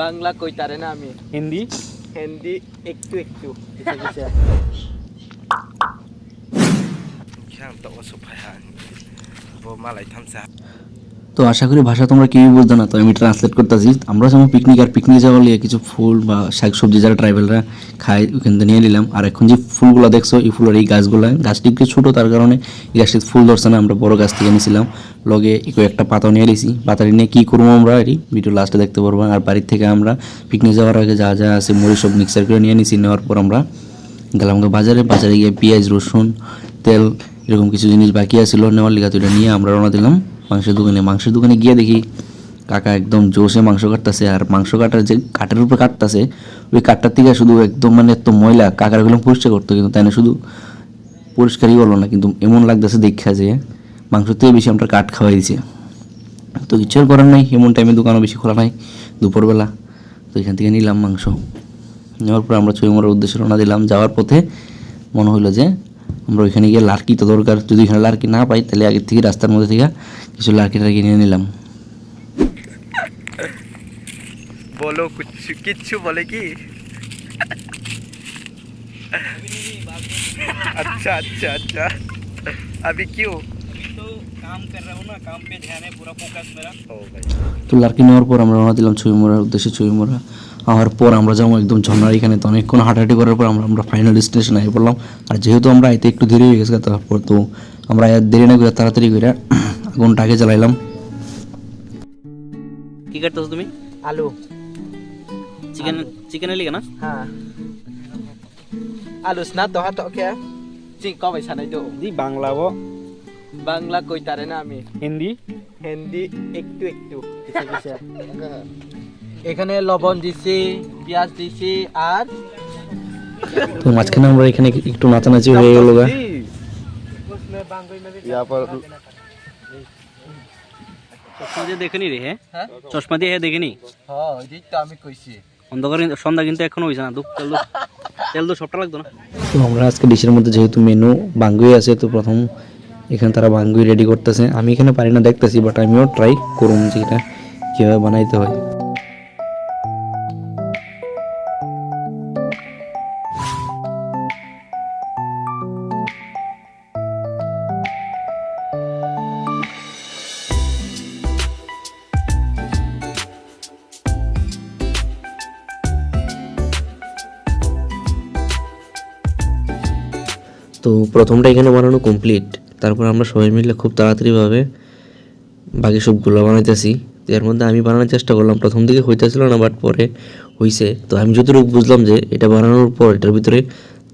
বাংলা কইতারে না আমি হিন্দি হিন্দি একটু একটু Kaya to ko supayan. Bo malay tamsa. তো আশা করি ভাষা তোমরা কেউই বুঝতো না। তো আমি ট্রান্সলেট করতেছি। আমরা যেমন পিকনিক আর পিকনিক যাওয়ার লিগে কিছু ফুল বা শাক সবজি যারা ট্রাইবেলরা খায়, ওখান থেকে নিয়ে নিলাম। আর এখন যে ফুলগুলো দেখছ, এই ফুলের এই গাছগুলো, গাছটি একটু ছোটো, তার কারণে এই গাছটি ফুল ধরছে না। আমরা বড় গাছ থেকে নিয়েছিলাম লগে একটু পাতা নিয়ে নিয়েছি পাতাটি নিয়ে কী করব আমরা? এটি ভিডিও লাস্টে দেখতে পারব। আর বাড়ির থেকে আমরা পিকনিক যাওয়ার আগে যা যা আছে, মুড়ি সব মিক্সার করে নিয়ে নিয়েছি নেওয়ার পর আমরা গেলাম বাজারে। বাজারে গিয়ে পেঁয়াজ, রসুন, তেল, এরকম কিছু জিনিস বাকি আছিল। নেওয়ার লিগা তো এটা নিয়ে আমরা রওনা দিলাম। মাংসের দোকানে মাংসের দোকানে গিয়ে দেখি কাকা একদম জোশে মাংস কাটতেছে আর মাংস কাটার যে কাঠের উপরে কাটতেছে, ওই কাঠটার থেকে শুধু একদম মানে এত ময়লা কাকারগুলো পরিষ্কার করতো, কিন্তু তাই না শুধু পরিষ্কারই হলো না, কিন্তু এমন লাগতেছে দেখা যে মাংস থেকে বেশি আমরা কাঠ খাওয়াই দিছে। তো কিছু আর করার নাই, এমন টাইমে দোকানও বেশি খোলা নাই, দুপুরবেলা। তো এখান থেকে নিলাম মাংস। নেওয়ার পর আমরা চৈমরার উদ্দেশ্যে রওনা দিলাম। যাওয়ার পথে মনে হলো যে আমরা ওইখানে গিয়ে লার্কি তো দরকার যদি এখানে লার্কি না পাই তাহলে আগের থেকে রাস্তার মধ্যে থেকে কিছু লার্কি টার্কি নিয়ে নিলাম Bolo kuchu kichu bole ki. अच्छा अच्छा अच्छा अभी क्यों तो काम कर रहा हूँ ना काम पे ध्यान है पूरा फोकस मेरा ओ भाई তো লার্কি নেওয়ার পর আমরা রওনা দিলাম ছুঁইমোড়ার উদ্দেশ্যে ছুঁইমোড়া হওয়ার পর আমরা যেমন একদম ঝর্ণার এখানে। তো অনেকক্ষণ হাঁটাহাঁটি করার পর আমরা আমরা ফাইনাল ডেস্টিনেশন আই পড়লাম। আর যেহেতু আমরা আইতে একটু দেরি হয়ে গেছে তারপর তো আমরা আর দেরি না করে তাড়াতাড়ি করে আগুনটা আগে জ্বালাইলাম। কি করতেছো তুমি? আলু। চিকেন চিকেন লিগে না? হ্যাঁ। আলু স্নাত তো হাত ওকে। চিং কবে সানাই তো। জি বাংলা বো বাংলা কইতারে না আমি। হিন্দি। হিন্দি একটু একটু। এখানে লবণ দিছি পেঁয়াজ দিছি আর তো মাঝখানে আমরা এখানে একটু নাচানাচি হয়ে গেল গা। দেখেনি রে হ্যাঁ? চশমা দিয়ে দেখেনি হ্যাঁ, আমি সন্ধ্যা কিন্তু এখনও হয়েছে না তেল তেল তো সবটা লাগতো না? আজকে ডিশের মধ্যে যেহেতু মেনু বাঙ্গুই আছে তো প্রথম এখানে তারা বাঙ্গুই রেডি করতেছে। আমি এখানে পারি না দেখতেছি বাট আমিও ট্রাই করুন যে এটা কীভাবে বানাইতে হয়। তো প্রথমটা এখানে বানানো কমপ্লিট তারপর আমরা সবাই মিলে খুব তাড়াতাড়িভাবে বাকি সবগুলো বানাইতেছি। তো এর মধ্যে আমি বানানোর চেষ্টা করলাম। প্রথম দিকে হইতেছিল না বাট পরে হইছে। তো আমি যতটুকু বুঝলাম যে এটা বানানোর পর, এটার ভিতরে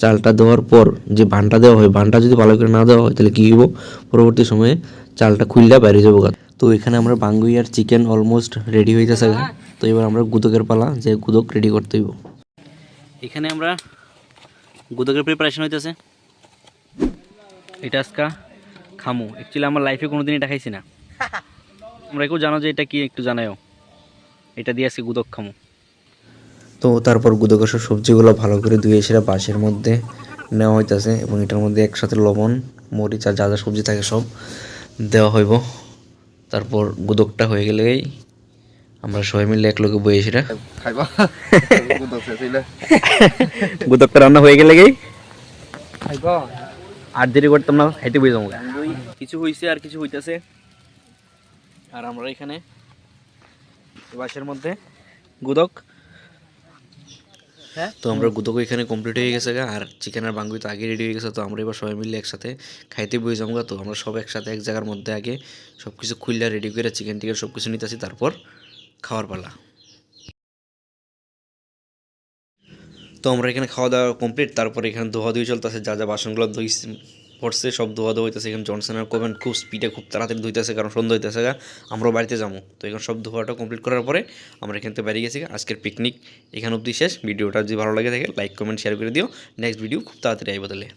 চালটা দেওয়ার পর যে বানটা দেওয়া হয়, বানটা যদি ভালো করে না দেওয়া হয়, তাহলে কী হইব? পরবর্তী সময়ে চালটা খুললে বাইরে যাব। তো এখানে আমরা বাঙ্গুই আর চিকেন অলমোস্ট রেডি হইতেছে। তো এবার আমরা গুদকের পালা, যে গুদক রেডি করতে হইব। এখানে আমরা গুদকের প্রিপারেশন হইতেছে। এটা আজকা খামু। অ্যাকচুয়ালি আমার লাইফে কোনো দিন এটা খাইছি না। তোমরা কেউ জানো যে এটা কি একটু জানায়ও। এটা দিয়ে আজকে গুদক খামু। তো তারপর গুদকাসা সবজিগুলো ভালো করে ধুয়ে সেটা বাঁশের মধ্যে নেওয়া হইতেছে এবং এটার মধ্যে একসাথে লবণ মরিচ আর যা যা সবজি থাকে সব দেওয়া হইব। তারপর গুদকটা হয়ে গেলেই আমরা সবাই মিলে এক লোকে বইয়ে সেটা গুদকটা রান্না হয়ে গেলে খাইবা? আর দেরি করতাম না খাইতে বই যাব কিছু হইছে আর কিছু হইতেছে। আর আমরা এখানে বাসের মধ্যে গুদক। হ্যাঁ? তো আমরা গুদক এখানে কমপ্লিট হয়ে গেছে গা আর চিকেন আর বাঙ্গুই তো আগে রেডি হয়ে গেছে তো আমরা এবার সবাই মিলে একসাথে খাইতে বই যাব গা। তো আমরা সব একসাথে এক জায়গার মধ্যে আগে সব কিছু খুললে রেডি করে চিকেন টিকেন সব কিছু নিতেছি তারপর খাওয়ার পালা। তো আমরা এখানে খাওয়া দাওয়া কমপ্লিট তারপর এখানে ধোয়া ধুই চলতেছে, যা যা বাসনগুলো ধুই পড়ছে, সব ধোয়া ধোয়া হইতেছে। এখানে জনসনের কোভেন খুব স্পিডে খুব তাড়াতাড়ি ধুইতেছে, কারণ সন্ধ্যা হইতেছে গা আমরাও বাড়িতে যাব। তো এখানে সব ধোয়াটা কমপ্লিট করার পরে আমরা এখান থেকে বেরিয়ে গেছি আজকের পিকনিক এখানে অবধি শেষ। ভিডিওটা যদি ভালো লাগে থাকে লাইক কমেন্ট শেয়ার করে দিও। নেক্সট ভিডিও খুব তাড়াতাড়ি আই তাহলে।